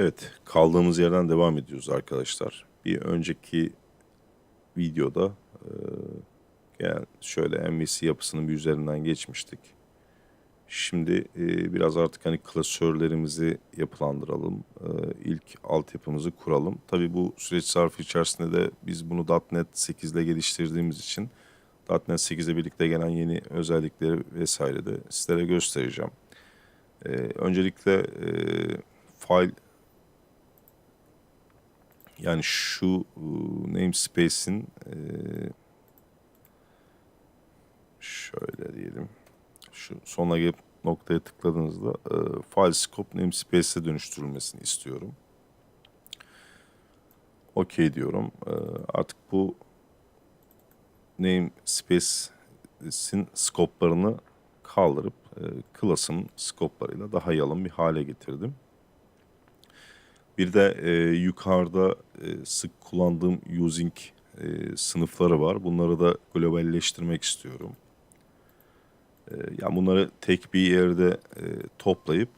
Evet, kaldığımız yerden devam ediyoruz arkadaşlar. Bir önceki videoda e, yani şöyle MVC yapısının bir üzerinden geçmiştik. Şimdi e, biraz artık hani klasörlerimizi yapılandıralım. E, ilk altyapımızı kuralım. Tabii bu süreç zarfı içerisinde de biz bunu .NET 8 ile geliştirdiğimiz için .NET 8 ile birlikte gelen yeni özellikleri vesaire de sizlere göstereceğim. E, öncelikle e, file yani şu e, namespace'in e, şöyle diyelim şu sona gelip noktaya tıkladığınızda e, file scope namespace'e dönüştürülmesini istiyorum. OK diyorum. E, artık bu namespace'in scope'larını kaldırıp e, class'ın scope'larıyla daha yalın bir hale getirdim. Bir de e, yukarıda e, sık kullandığım using e, sınıfları var. Bunları da globalleştirmek istiyorum. E, yani bunları tek bir yerde e, toplayıp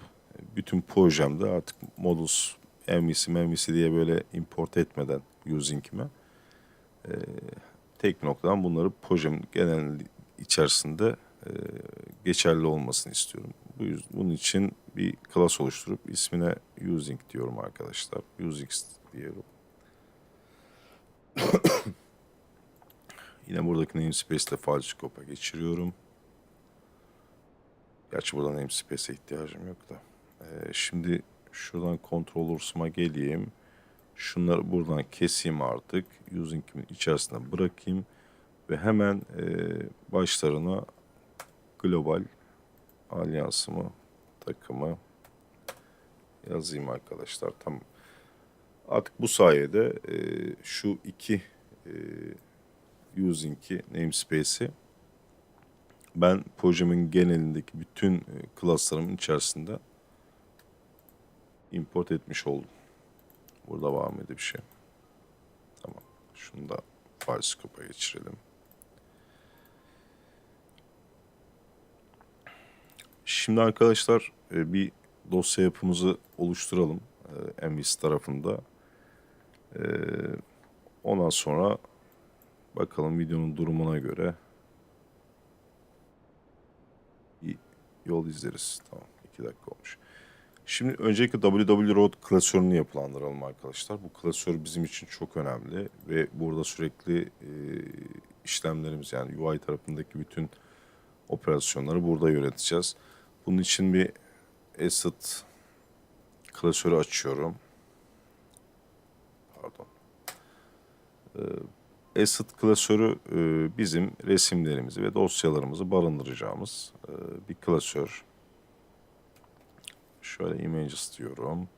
bütün projemde artık modus MVC, MVC diye böyle import etmeden using'ime e, tek noktadan bunları projemin genel içerisinde e, geçerli olmasını istiyorum. Bu yüz- bunun için bir class oluşturup ismine using diyorum arkadaşlar. Using diyorum. Yine buradaki namespace'te file scope'a geçiriyorum. Gerçi burada namespace'e ihtiyacım yok da. Ee, şimdi şuradan controllers'ıma geleyim. Şunları buradan keseyim artık. Using'imin içerisine bırakayım. Ve hemen e, başlarına global alyansımı, takımı yazayım arkadaşlar. Tamam. Artık bu sayede e, şu iki e, using'i namespace'i ben projemin genelindeki bütün e, class'larımın içerisinde import etmiş oldum. Burada var mıydı bir şey? Tamam. Şunu da file scope'a geçirelim. Şimdi arkadaşlar e, bir dosya yapımızı oluşturalım e, tarafında. E, Ondan sonra bakalım videonun durumuna göre yol izleriz. Tamam 2 dakika olmuş. Şimdi öncelikle WW Road klasörünü yapılandıralım arkadaşlar. Bu klasör bizim için çok önemli ve burada sürekli e, işlemlerimiz yani UI tarafındaki bütün operasyonları burada yöneteceğiz. Bunun için bir asset klasörü açıyorum. Pardon. Ee, asset klasörü e, bizim resimlerimizi ve dosyalarımızı barındıracağımız e, bir klasör. Şöyle images diyorum.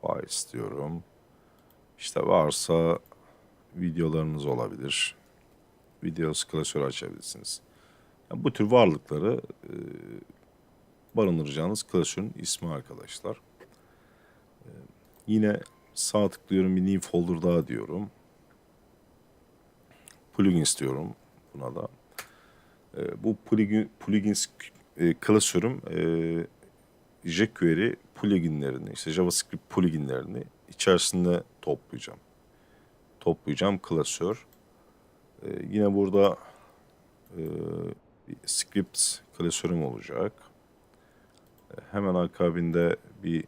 Files diyorum. İşte varsa videolarınız olabilir. Videos klasörü açabilirsiniz. Yani bu tür varlıkları e, barındıracağınız klasörün ismi arkadaşlar. E, yine sağ tıklıyorum bir new folder daha diyorum. Plugins diyorum buna da. E, bu plugin, plugins e, klasörüm e, jQuery pluginlerini, işte JavaScript pluginlerini içerisinde toplayacağım. Toplayacağım klasör. E, yine burada e, script klasörüm olacak. E, hemen akabinde bir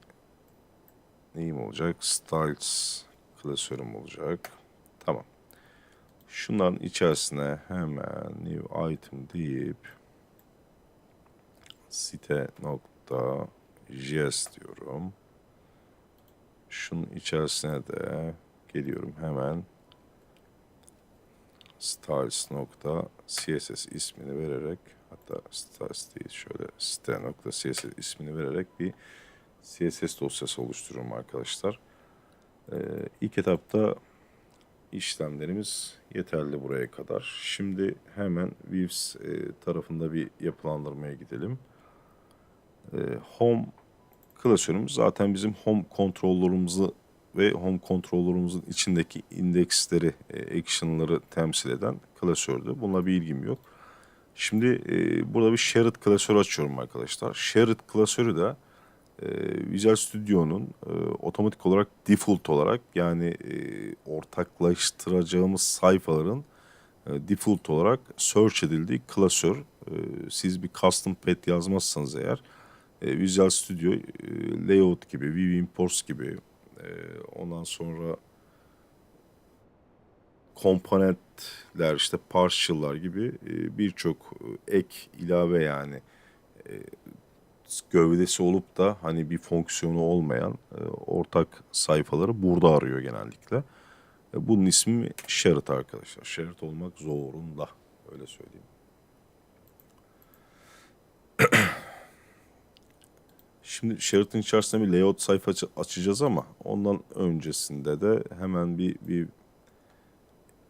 neyim olacak? Styles klasörüm olacak. Tamam. Şunların içerisine hemen new item deyip site nokta js diyorum. Şunun içerisine de geliyorum hemen styles nokta css ismini vererek hatta styles değil şöyle site nokta css ismini vererek bir css dosyası oluşturuyorum arkadaşlar. Ee, ilk etapta işlemlerimiz yeterli buraya kadar. Şimdi hemen Views e, tarafında bir yapılandırmaya gidelim. E, home klasörümüz zaten bizim home kontrollerimizi ve home kontrollerimizin içindeki indeksleri, e, action'ları temsil eden klasördü. Bununla bir ilgim yok. Şimdi e, burada bir shared klasör açıyorum arkadaşlar. Shared klasörü de e, Visual Studio'nun e, otomatik olarak default olarak yani e, ortaklaştıracağımız sayfaların e, default olarak search edildiği klasör. E, siz bir custom path yazmazsanız eğer e, Visual Studio e, layout gibi, View Imports gibi e, ondan sonra komponentler işte partial'lar gibi e, birçok e, ek ilave yani e, gövdesi olup da hani bir fonksiyonu olmayan ortak sayfaları burada arıyor genellikle. E, Bunun ismi shared arkadaşlar. Shared olmak zorunda. Öyle söyleyeyim. Şimdi shared'ın içerisinde bir layout sayfa aç- açacağız ama ondan öncesinde de hemen bir, bir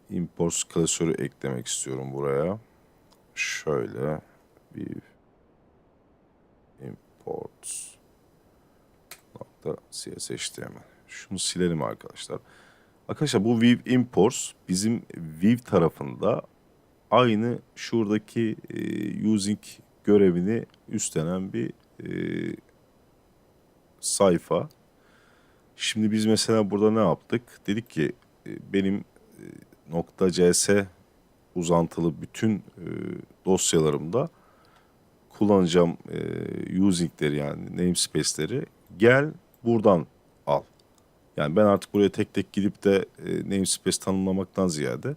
imports klasörü eklemek istiyorum buraya. Şöyle bir imports nokta cshtml. Şunu silelim arkadaşlar. Arkadaşlar bu Viv imports bizim Viv tarafında aynı şuradaki e, using görevini üstlenen bir e, sayfa. Şimdi biz mesela burada ne yaptık? Dedik ki e, benim e, .cs uzantılı bütün e, dosyalarımda kullanacağım using'leri yani namespace'leri gel buradan al. Yani ben artık buraya tek tek gidip de namespace tanımlamaktan ziyade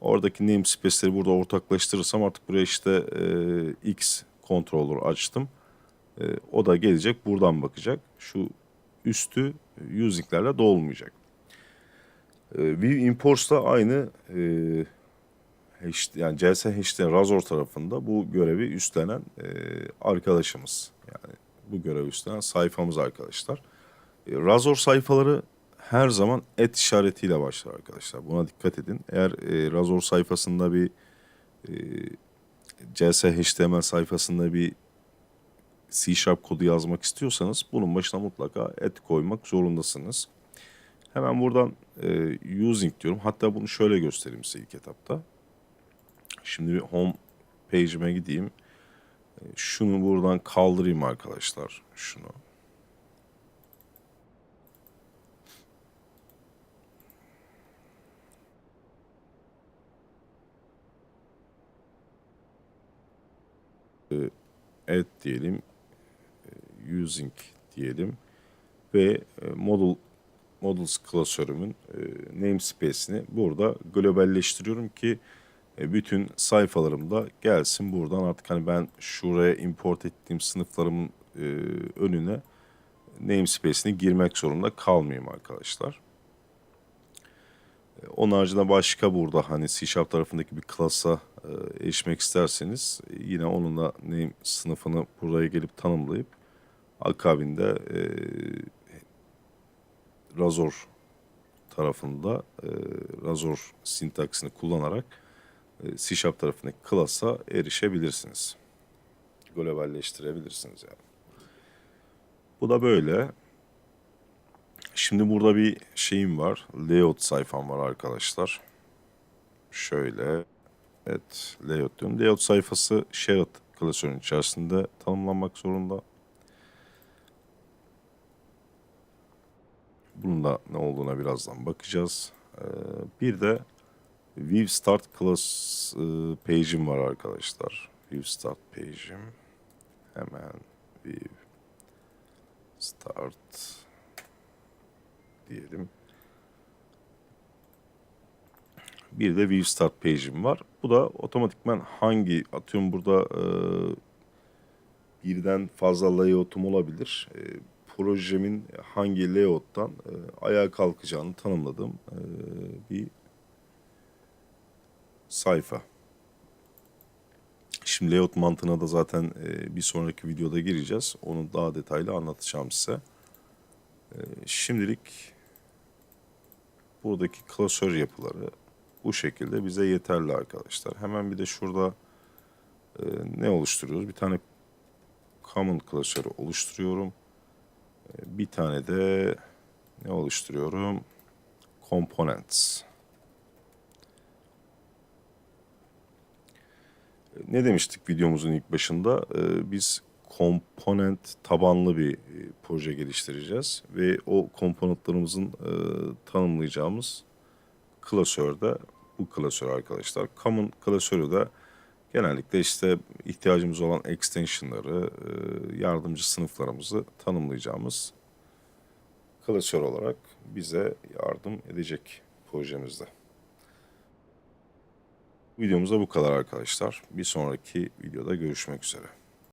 oradaki namespace'leri burada ortaklaştırırsam artık buraya işte X controller açtım. E, o da gelecek buradan bakacak. Şu üstü using'lerle dolmayacak. E, View Imports da aynı e, H- yani CS HTML Razor tarafında bu görevi üstlenen e, arkadaşımız. Yani bu görevi üstlenen sayfamız arkadaşlar. E, Razor sayfaları her zaman et işaretiyle başlar arkadaşlar. Buna dikkat edin. Eğer e, Razor sayfasında bir e, CS HTML sayfasında bir C Sharp kodu yazmak istiyorsanız bunun başına mutlaka et koymak zorundasınız. Hemen buradan e, using diyorum. Hatta bunu şöyle göstereyim size ilk etapta. Şimdi bir home page'ime gideyim. E, Şunu buradan kaldırayım arkadaşlar. Şunu. E, add diyelim. Using diyelim. Ve e, model models klasörümün e, namespace'ini burada globalleştiriyorum ki e, bütün sayfalarımda gelsin buradan artık hani ben şuraya import ettiğim sınıflarımın önüne namespace'ini girmek zorunda kalmayayım arkadaşlar. Onun haricinde başka burada hani C Sharp tarafındaki bir klasa erişmek isterseniz yine onun da name sınıfını buraya gelip tanımlayıp akabinde e, Razor tarafında e, Razor sintaksini kullanarak e, C tarafındaki klasa erişebilirsiniz. Globalleştirebilirsiniz yani. Bu da böyle. Şimdi burada bir şeyim var. Layout sayfam var arkadaşlar. Şöyle. Evet. Layout diyorum. Layout sayfası shared klasörün içerisinde tanımlanmak zorunda. Bunun da ne olduğuna birazdan bakacağız. Ee, bir de View Start Class e, page'im var arkadaşlar. View Start page'im. Hemen View Start diyelim. Bir de View Start page'im var. Bu da otomatikman hangi atıyorum burada e, birden fazla layout'um olabilir. E, projemin hangi layout'tan e, ayağa kalkacağını tanımladığım e, bir sayfa. Şimdi layout mantığına da zaten e, bir sonraki videoda gireceğiz. Onu daha detaylı anlatacağım size. E, şimdilik buradaki klasör yapıları bu şekilde bize yeterli arkadaşlar. Hemen bir de şurada e, ne oluşturuyoruz? Bir tane common klasörü oluşturuyorum. E, bir tane de ne oluşturuyorum? Components. Ne demiştik videomuzun ilk başında? Ee, biz komponent tabanlı bir e, proje geliştireceğiz ve o komponentlerimizin e, tanımlayacağımız klasörde bu klasör arkadaşlar. Common klasörü de genellikle işte ihtiyacımız olan extensionları, e, yardımcı sınıflarımızı tanımlayacağımız klasör olarak bize yardım edecek projemizde. Videomuzda bu kadar arkadaşlar. Bir sonraki videoda görüşmek üzere.